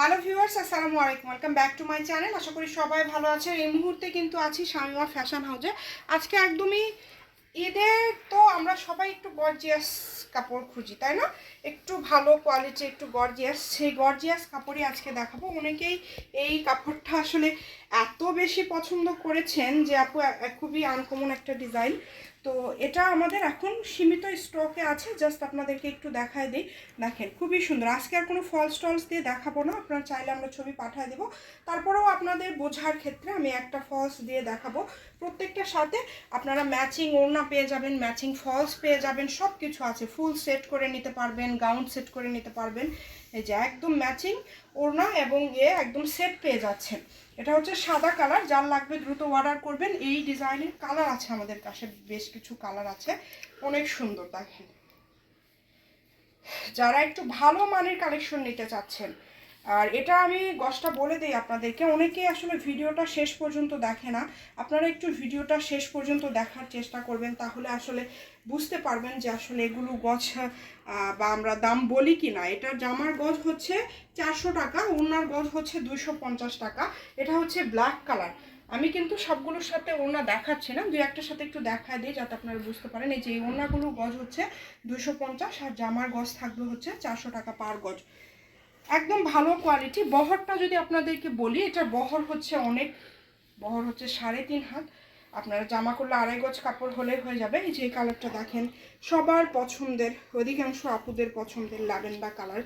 Hello viewers আসসালামু আলাইকুম। Welcome back to my channel আশা করি সবাই ভালো আছেন। এই মুহূর্তে কিন্তু আছি শামিমা ফ্যাশন হাউজে আজকে একদমই ঈদের তো আমরা সবাই একটু গর্জিয়াস কাপড় খুঁজি, তাই না? একটু ভালো কোয়ালিটি একটু গর্জিয়াস সেই গর্জিয়াস কাপড়ই আজকে দেখাবো। অনেকেই এই কাপড়টা আসলে এত বেশি পছন্দ করেছেন যে, আপু খুবই আনকমন একটা ডিজাইন তো এটা আমাদের এখন সীমিত স্টকে আছে জাস্ট আপনাদেরকে একটু দেখায় দিই। দেখেন, খুবই সুন্দর। আজকে আর কোনো ফলস টলস দিয়ে দেখাবো না, আপনারা চাইলে আমরা ছবি পাঠিয়ে দেবো। তারপরেও আপনাদের বোঝার ক্ষেত্রে আমি একটা ফলস দিয়ে দেখাবো। প্রত্যেকটার সাথে আপনারা ম্যাচিং ওড়না পেয়ে যাবেন ম্যাচিং ফলস পেয়ে যাবেন সব কিছু আছে। ফুল সেট করে নিতে পারবেন, গাউন সেট করে নিতে পারবেন। এই যে একদম ম্যাচিং ওড়না এবং এ একদম সেট পেয়ে যাচ্ছেন। এটা হচ্ছে সাদা কালার, যার লাগবে দ্রুত অর্ডার করবেন। এই ডিজাইনের কালার আছে আমাদের কাছে, বেশ কিছু কালার আছে। অনেক সুন্দর দেখেন। যারা একটু ভালো মানের কালেকশন নিতে চাচ্ছেন আর এটা আমি গসটা বলে দিই আপনাদেরকে। অনেকেই আসলে ভিডিওটা শেষ পর্যন্ত দেখে না। আপনারা একটু ভিডিওটা শেষ পর্যন্ত দেখার চেষ্টা করবেন, তাহলে আসলে বুঝতে পারবেন যে আসলে এগুলো গছ বা আমরা দাম বলি কি না এটা জামার গজ হচ্ছে চারশো টাকা ওনার গজ হচ্ছে দুইশো পঞ্চাশ টাকা। এটা হচ্ছে ব্ল্যাক কালার। আমি কিন্তু সবগুলোর সাথে ওড়না দেখাচ্ছি না, দুই একটার সাথে একটু দেখায় দিই যাতে আপনারা বুঝতে পারেন। এই যে এই ওড়নাগুলোর গজ হচ্ছে দুশো পঞ্চাশ আর জামার গজ থাকবে হচ্ছে চারশো টাকা পার গজ। একদম ভালো কোয়ালিটি বহরটা যদি আপনাদেরকে বলি, এটার বহর হচ্ছে অনেক, বহর হচ্ছে সাড়ে তিন হাত। আপনারা জামা করলে আড়াই গজ কাপড় হলে হয়ে যাবে। এই যে কালারটা দেখেন, সবার পছন্দের, অধিকাংশ আপুদের পছন্দের ল্যাভেন্ডার কালার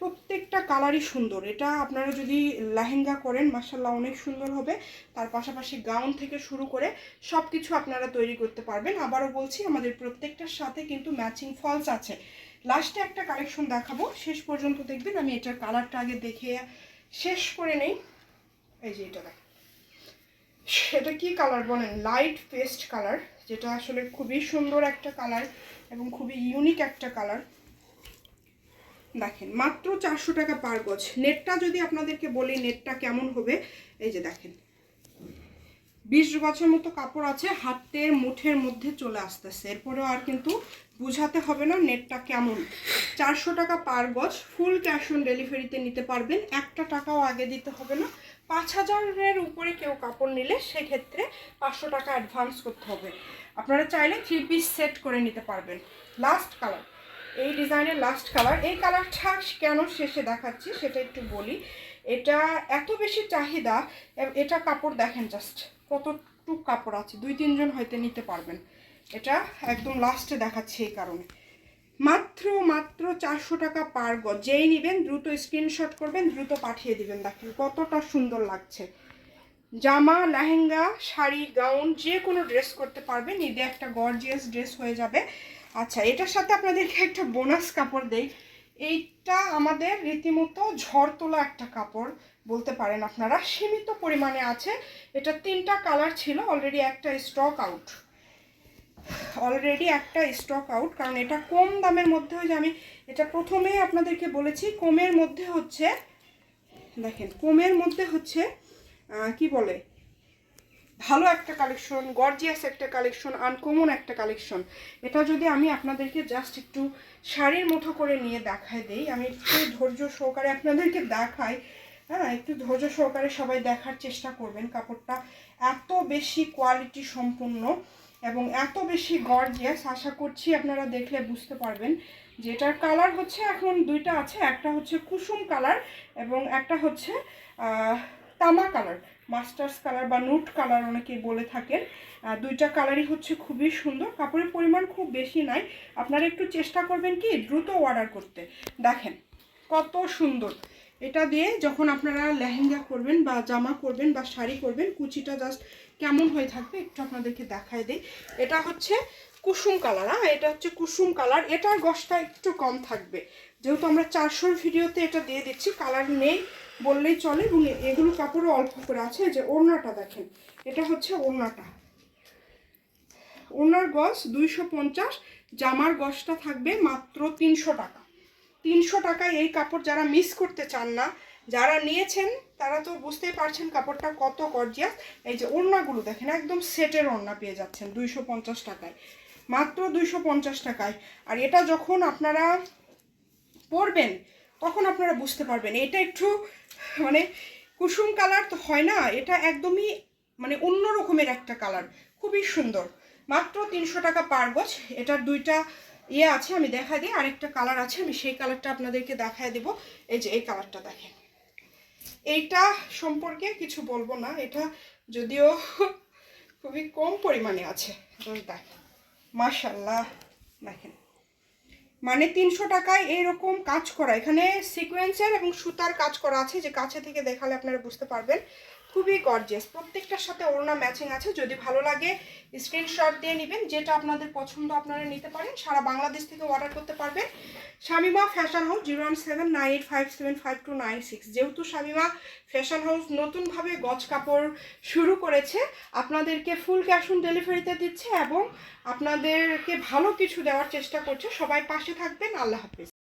প্রত্যেকটা কালারই সুন্দর। এটা আপনারা যদি লেহেঙ্গা করেন মাসাল্লাহ অনেক সুন্দর হবে। তার পাশাপাশি গাউন থেকে শুরু করে সব কিছু আপনারা তৈরি করতে পারবেন। আবারও বলছি, আমাদের প্রত্যেকটার সাথে কিন্তু ম্যাচিং ফলস আছে। লাস্টে একটা কালেকশন দেখাবো। শেষ পর্যন্ত দেখবেন আমি এটার কালারটা আগে দেখে শেষ করে নেই। এই যে এটা দেখ সেটা কি কালার বলেন? লাইট পেস্ট কালার যেটা আসলে খুবই সুন্দর একটা কালার এবং খুবই ইউনিক একটা কালার দেখেন, মাত্র চারশো টাকা পার গজ। নেটটা যদি আপনাদেরকে বলি নেটটা কেমন হবে? এই যে দেখেন। বিশ গছের মতো কাপড় আছে হাতের মুঠের মধ্যে চলে আসতেছে। এরপরেও আর কিন্তু বুঝাতে হবে না নেটটা কেমন। চারশো টাকা পার গজ ফুল ক্যাশ অন ডেলিভারিতে নিতে পারবেন। একটা টাকাও আগে দিতে হবে না। পাঁচ হাজারের উপরে কেউ কাপড় নিলে সেক্ষেত্রে পাঁচশো টাকা অ্যাডভান্স করতে হবে। আপনারা চাইলে থ্রি পিস সেট করে নিতে পারবেন। লাস্ট কালার এই ডিজাইনের লাস্ট কালার এই কালারটা কেন শেষে দেখাচ্ছি সেটা একটু বলি। এটা এত বেশি চাহিদা এটা কাপড় দেখেন জাস্ট কতটুক কাপড় আছে? দুই, তিনজন হয়তো নিতে পারবেন। এটা একদম লাস্টে দেখাচ্ছে এই কারণে। মাত্র মাত্র চারশো টাকা পার গজ। যেই নেবেন, দ্রুত স্ক্রিনশট করবেন, দ্রুত পাঠিয়ে দিবেন। দেখেন কতটা সুন্দর লাগছে। জামা, লেহেঙ্গা, শাড়ি, গাউন যে কোনো ড্রেস করতে পারবেন। ঈদে একটা গর্জিয়াস ড্রেস হয়ে যাবে। আচ্ছা এটার সাথে আপনাদেরকে একটা বোনাস কাপড় দেই। এইটা আমাদের রীতিমতো ঝড় তোলা একটা কাপড়। বলতে পারেন আপনারা, সীমিত পরিমাণে আছে। এটা তিনটা কালার ছিল অলরেডি একটা স্টক আউট অলরেডি একটা স্টক আউট কারণ এটা কম দামের মধ্যে যে আমি এটা প্রথমেই আপনাদেরকে বলেছি, কমের মধ্যে হচ্ছে, দেখেন, কমের মধ্যে হচ্ছে কি বলে? ভালো একটা কালেকশন গর্জিয়াস একটা কালেকশন আনকমন একটা কালেকশন এটা যদি আমি আপনাদেরকে জাস্ট একটু শাড়ির মতো করে নিয়ে দেখায় দেই, আমি একটু ধৈর্য সহকারে আপনাদেরকে দেখাই হ্যাঁ একটু ধৈর্য সহকারে সবাই দেখার চেষ্টা করবেন কাপড়টা এত বেশি কোয়ালিটি সম্পূর্ণ এবং এত বেশি গর্জিয়াস আশা করছি আপনারা দেখলে বুঝতে পারবেন যেটার কালার হচ্ছে এখন দুইটা আছে, একটা হচ্ছে কুসুম কালার এবং একটা হচ্ছে তামা কালার মাস্টার্স কালার বা নুট কালার অনেকে বলে থাকেন। দুইটা কালারই হচ্ছে খুবই সুন্দর, কাপড়ের পরিমাণ খুব বেশি নাই। আপনারা একটু চেষ্টা করবেন কি দ্রুত অর্ডার করতে। দেখেন কত সুন্দর। এটা দিয়ে যখন আপনারা লেহেঙ্গা করবেন বা জামা করবেন বা শাড়ি করবেন, কুচিটা জাস্ট কেমন হয়ে থাকবে একটু আপনাদেরকে দেখায় দিই। এটা হচ্ছে কুসুম কালার হ্যাঁ? এটা হচ্ছে কুসুম কালার। এটার গসটা একটু কম থাকবে। যেহেতু আমরা চারশোর ভিডিওতে এটা দিয়ে দিচ্ছি, কালার নেই বললেই চলে এবং এগুলো কাপড়ও অল্প করে আছে। যে ওড়নাটা দেখেন, এটা হচ্ছে ওড়নাটা। ওনার গজ দুইশো পঞ্চাশ, জামার গজটা থাকবে মাত্র তিনশো টাকা। তিনশো টাকায় এই কাপড় যারা মিস করতে চান না, যারা নিয়েছেন, তারা তো বুঝতেই পারছেন কাপড়টা কত গর্জিয়াস এই যে ওড়নাগুলো দেখেন, একদম সেটের ওড়না পেয়ে যাচ্ছেন দুইশো পঞ্চাশ টাকায়। মাত্র দুইশো পঞ্চাশ টাকায়। আর এটা যখন আপনারা পরবেন, তখন আপনারা বুঝতে পারবেন, এটা একটু মানে কুসুম কালার তো হয় না, এটা একদমই মানে অন্য রকমের একটা কালার খুবই সুন্দর। মাত্র তিনশো টাকা পার গজ, এটার দুইটা ইয়ে আছে, আমি দেখা দিই। আরেকটা কালার আছে, আমি সেই কালারটা আপনাদেরকে দেখায় দেবো। এই যে এই কালারটা দেখেন। এইটা সম্পর্কে কিছু বলব না, এটা যদিও খুবই কম পরিমাণে আছে। just দেখেন। মানে তিনশো টাকায় এরকম কাজ করা, এখানে সিকোয়েন্সের এবং সুতার কাজ করা আছে, যে কাছে থেকে দেখালে আপনারা বুঝতে পারবেন। খুবই গর্জিয়াস প্রত্যেকটার সাথে ওড়না ম্যাচিং আছে। যদি ভালো লাগে স্ক্রিনশট দিয়ে নেবেন। যেটা আপনাদের পছন্দ আপনারা নিতে পারেন। সারা বাংলাদেশ থেকে অর্ডার করতে পারবেন। Shamima fashion house zero one seven nine eight five seven five two nine six যেহেতু শামিমা ফ্যাশন হাউস নতুনভাবে গজ কাপড় শুরু করেছে, আপনাদেরকে ফুল ক্যাশ অন ডেলিভারিতে দিচ্ছে এবং আপনাদেরকে ভালো কিছু দেওয়ার চেষ্টা করছে। সবাই পাশে থাকবেন। আল্লাহ হাফিজ।